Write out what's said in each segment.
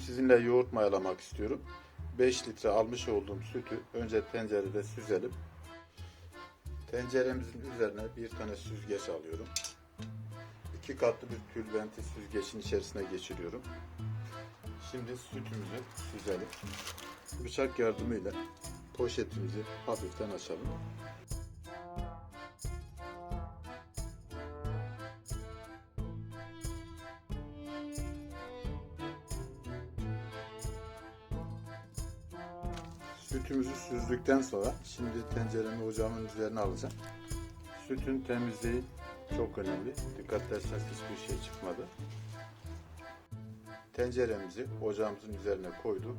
sizinle yoğurt mayalamak istiyorum. 5 litre almış olduğum sütü önce tencerede süzelim. Tenceremizin üzerine bir tane süzgeç alıyorum. İki katlı bir tülbenti süzgecin içerisine geçiriyorum. Şimdi sütümüzü süzelim. Bıçak yardımıyla poşetimizi hafiften açalım. Sütümüzü süzdükten sonra şimdi tenceremi ocağımın üzerine alacağım. Sütün temizliği çok önemli. Dikkat ederseniz hiçbir şey çıkmadı. Tenceremizi ocağımızın üzerine koyduk.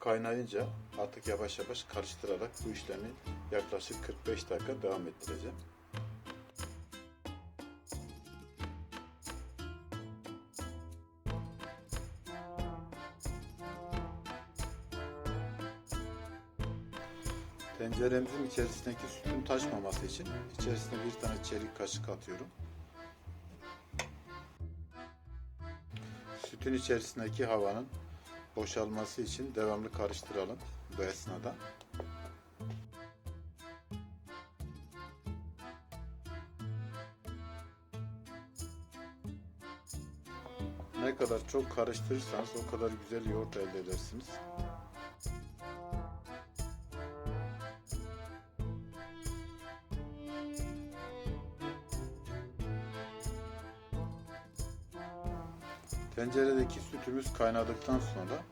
Kaynayınca artık yavaş yavaş karıştırarak bu işlemi yaklaşık 45 dakika devam ettireceğim. Tenceremizin içerisindeki sütün taşmaması için içerisine bir tane çelik kaşık atıyorum. Sütün içerisindeki havanın boşalması için devamlı karıştıralım bu esnada. Ne kadar çok karıştırırsanız o kadar güzel yoğurt elde edersiniz. Tenceredeki sütümüz kaynadıktan sonra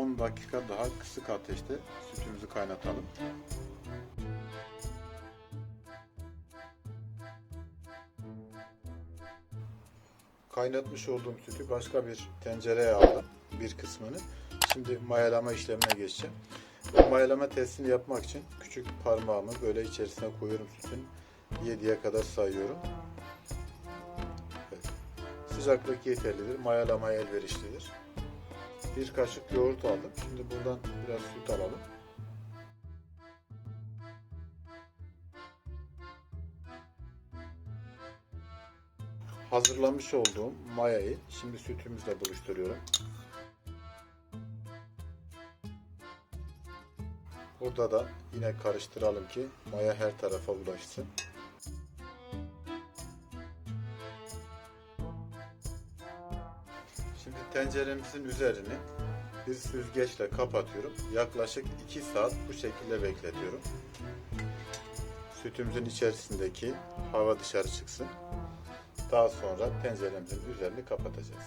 10 dakika daha kısık ateşte sütümüzü kaynatalım. Kaynatmış olduğum sütü başka bir tencereye aldım bir kısmını. Şimdi mayalama işlemine geçeceğim. Mayalama testini yapmak için küçük parmağımı böyle içerisine koyuyorum sütün. 7'ye kadar sayıyorum. Sıcaklık yeterlidir. Mayalamaya elverişlidir. Bir kaşık yoğurt aldım. Şimdi buradan biraz süt alalım. Hazırlamış olduğum mayayı şimdi sütümüzle buluşturuyorum. Burada da yine karıştıralım ki maya her tarafa ulaşsın. Şimdi tenceremizin üzerini bir süzgeçle kapatıyorum. Yaklaşık 2 saat bu şekilde bekletiyorum. Sütümüzün içerisindeki hava dışarı çıksın. Daha sonra tenceremizin üzerini kapatacağız.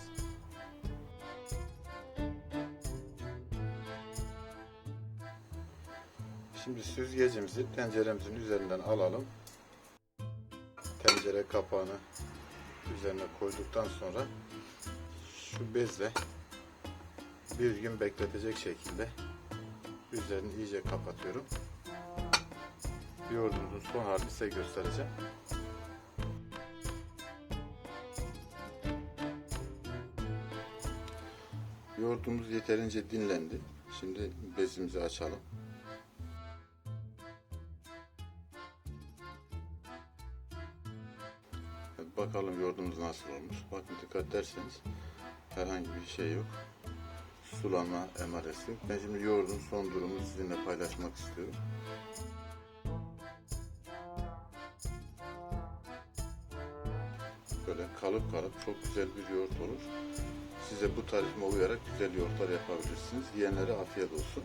Şimdi süzgecimizi tenceremizin üzerinden alalım. Tencere kapağını üzerine koyduktan sonra şu bezle bir gün bekletecek şekilde üzerini iyice kapatıyorum. Yoğurdumuzun son halini size göstereceğim. Yoğurdumuz yeterince dinlendi. Şimdi bezimizi açalım. Bakalım yoğurdumuz nasıl olmuş. Bakın dikkat ederseniz herhangi bir şey yok. Sulama emaresi. Ben şimdi yoğurdun son durumunu sizinle paylaşmak istiyorum. Böyle kalıp kalıp çok güzel bir yoğurt olur. Size bu tarifime uyarak güzel yoğurtlar yapabilirsiniz. Yiyenlere afiyet olsun.